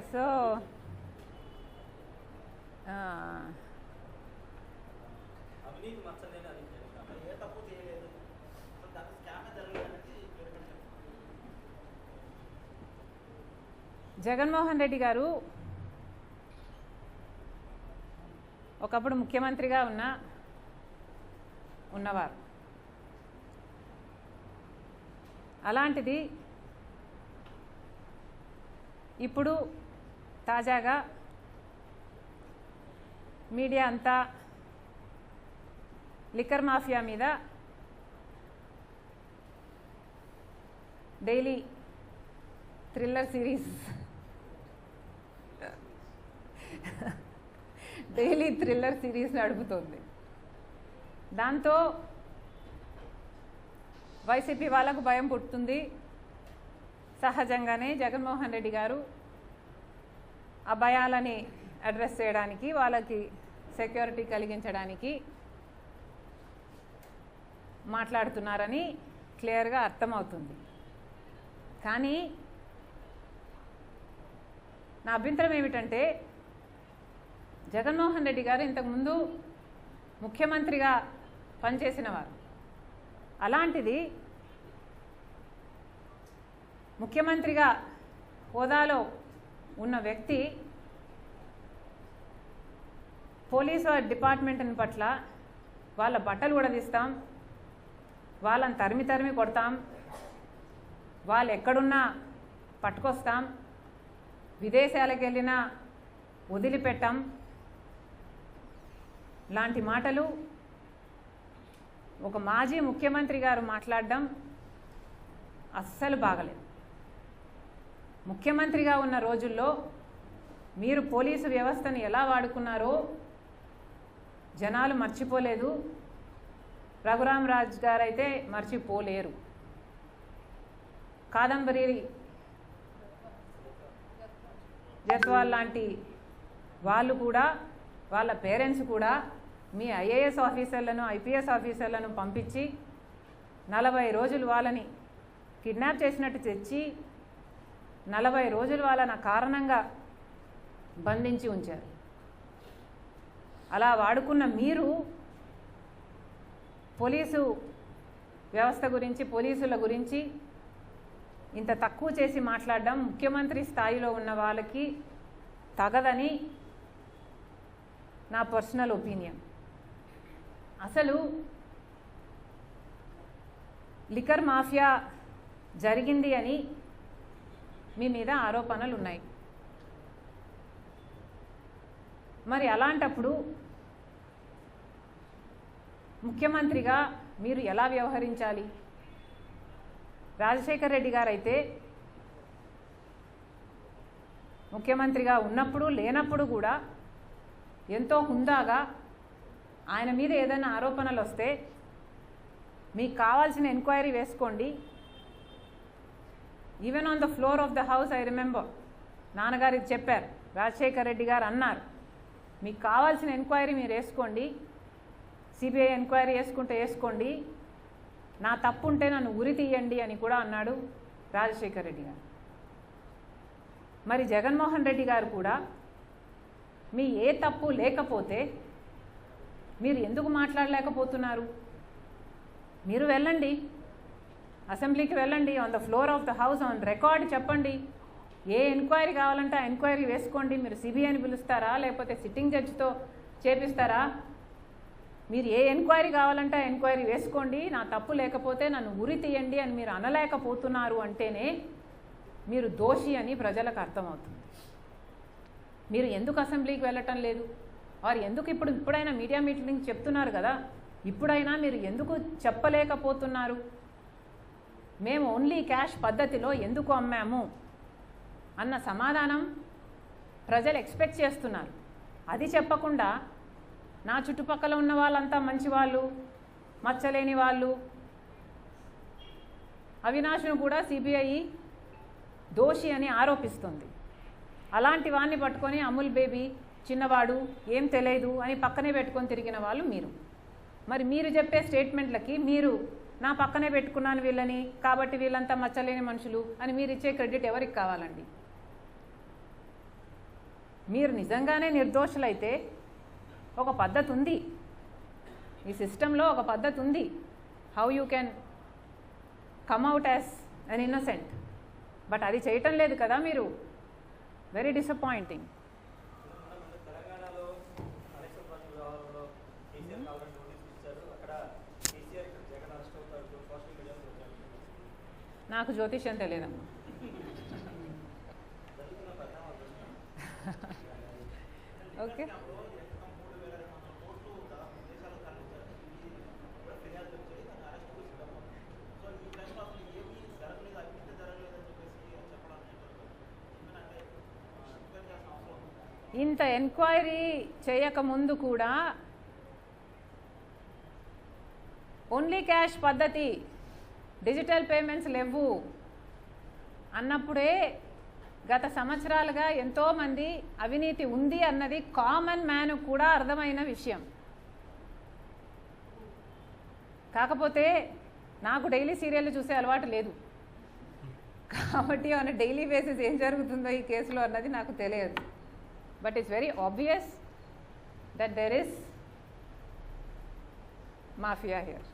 So. Jaganmohan Reddy గారు ఒకప్పుడు ముఖ్యమంత్రిగా ఉన్న ఉన్నవారు. అలాంటిది ఇప్పుడు తాజాగా మీడియా అంతా లిక్కర్ మాఫియా మీద daily thriller series daily thriller series నడుపుతోంది. దాంతో వైసీపీ వాళ్ళకు భయం పుట్టుతుంది సహజంగానే జగన్మోహన్ రెడ్డి గారు ఆ భయాలని అడ్రస్ చేయడానికి వాళ్ళకి సెక్యూరిటీ కలిగించడానికి మాట్లాడుతున్నారని క్లియర్గా అర్థమవుతుంది. కానీ నా అభ్యంతరం ఏమిటంటే జగన్మోహన్ రెడ్డి గారు ఇంతకుముందు ముఖ్యమంత్రిగా పనిచేసిన వారు. అలాంటిది ముఖ్యమంత్రిగా హోదాలో ఉన్న వ్యక్తి పోలీసు డిపార్ట్మెంట్ పట్ల వాళ్ళ బట్టలు కూడా తీస్తాం వాళ్ళని తరిమి తరిమి కొడతాం వాళ్ళు ఎక్కడున్నా పట్టుకొస్తాం విదేశాలకు వెళ్ళినా వదిలిపెట్టాం. లాంటి మాటలు ఒక మాజీ ముఖ్యమంత్రి గారు మాట్లాడడం అస్సలు బాగలేదు. ముఖ్యమంత్రిగా ఉన్న రోజుల్లో మీరు పోలీసు వ్యవస్థను ఎలా వాడుకున్నారో జనాలు మర్చిపోలేదు. రఘురామరాజ్ రాజ్ గారైతే మర్చిపోలేరు. కాదంబరి జస్వాల్ లాంటి వాళ్ళు కూడా వాళ్ళ పేరెంట్స్ కూడా మీ ఐఏఎస్ ఆఫీసర్లను ఐపీఎస్ ఆఫీసర్లను పంపించి నలభై రోజులు వాళ్ళని కిడ్నాప్ చేసినట్టు తెచ్చి నలభై రోజుల వలన కారణంగా బంధించి ఉంచారు. అలా వాడుకున్న మీరు పోలీసు వ్యవస్థ గురించి పోలీసుల గురించి ఇంత తక్కువ చేసి మాట్లాడడం ముఖ్యమంత్రి స్థాయిలో ఉన్న వాళ్ళకి తగదని నా పర్సనల్ ఒపీనియన్. అసలు లికర్ మాఫియా జరిగింది అని మీ మీద ఆరోపణలు ఉన్నాయి. మరి అలాంటప్పుడు ముఖ్యమంత్రిగా మీరు ఎలా వ్యవహరించాలి? రాజశేఖర్ రెడ్డి గారు అయితే ముఖ్యమంత్రిగా ఉన్నప్పుడు లేనప్పుడు కూడా ఎంతో హుందాగా ఆయన మీద ఏదైనా ఆరోపణలు వస్తే మీకు కావాల్సిన ఎంక్వైరీ వేసుకోండి. Even on the floor of the house I remember నాన్నగారు ఇది చెప్పారు. రాజశేఖర్ రెడ్డి గారు అన్నారు. మీకు కావాల్సిన ఎంక్వైరీ మీరు వేసుకోండి. సిబిఐ ఎంక్వైరీ వేసుకుంటే వేసుకోండి. నా తప్పు ఉంటే నన్ను ఉరి తీయండి అని కూడా అన్నాడు రాజశేఖర్ రెడ్డి గారు. మరి జగన్మోహన్ రెడ్డి గారు కూడా మీ ఏ తప్పు లేకపోతే మీరు ఎందుకు మాట్లాడలేకపోతున్నారు? మీరు వెళ్ళండి. అసెంబ్లీకి వెళ్ళండి on the floor of the house on record చెప్పండి. ఏ ఎంక్వైరీ కావాలంటే ఆ ఎంక్వైరీ వేసుకోండి. మీరు సిబిఐని పిలుస్తారా లేకపోతే సిట్టింగ్ జడ్జితో చేపిస్తారా? మీరు ఏ ఎంక్వైరీ కావాలంటే ఆ ఎంక్వైరీ వేసుకోండి. నా తప్పు లేకపోతే నన్ను ఉరి తీయండి అని మీరు అనలేకపోతున్నారు అంటేనే మీరు దోషి అని ప్రజలకు అర్థమవుతుంది. మీరు ఎందుకు అసెంబ్లీకి వెళ్ళటం లేదు? వారు ఎందుకు ఇప్పుడు ఇప్పుడైనా మీడియా మీటింగ్ చెప్తున్నారు కదా? ఇప్పుడైనా మీరు ఎందుకు చెప్పలేకపోతున్నారు? మేము ఓన్లీ క్యాష్ పద్ధతిలో ఎందుకు అమ్మాము? అన్న సమాధానం ప్రజలు ఎక్స్పెక్ట్ చేస్తున్నారు. అది చెప్పకుండా నా చుట్టుపక్కల ఉన్న వాళ్ళంతా మంచి వాళ్ళు మచ్చలేని వాళ్ళు అవినాష్ను కూడా సిబిఐ దోషి అని ఆరోపిస్తుంది. అలాంటి వాడిని పట్టుకొని అమూల్ బేబీ చిన్నవాడు ఏం తెలియదు అని పక్కనే పెట్టుకొని తిరిగిన వాళ్ళు మీరు. మరి మీరు చెప్పే స్టేట్మెంట్లకి మీరు నా పక్కనే పెట్టుకున్నాను వీళ్ళని కాబట్టి వీళ్ళంతా మచ్చలేని మనుషులు అని మీరు ఇచ్చే క్రెడిట్ ఎవరికి కావాలండి? మీరు నిజంగానే నిర్దోషులైతే ఒక పద్ధతి ఉంది. ఈ సిస్టంలో ఒక పద్ధతి ఉంది. How you can come out as an innocent but అది చేయటం లేదు కదా మీరు. వెరీ డిసప్పాయింటింగ్ నాకు జ్యోతిష్యం తెలియదమ్మా. ఓకే. ఇంత ఎంక్వైరీ చేయకముందు కూడా ఓన్లీ క్యాష్ పద్ధతి డిజిటల్ పేమెంట్స్ లేవు అన్నప్పుడే గత సంవత్సరాలుగా ఎంతోమంది అవినీతి ఉంది అన్నది కామన్ మ్యాన్ కూడా అర్థమైన విషయం. కాకపోతే నాకు డైలీ సీరియల్ చూసే అలవాటు లేదు. కాబట్టి ఆన్ డైలీ బేసిస్ ఏం జరుగుతుందో ఈ కేసులో అన్నది నాకు తెలియదు. But it's very obvious that there is mafia here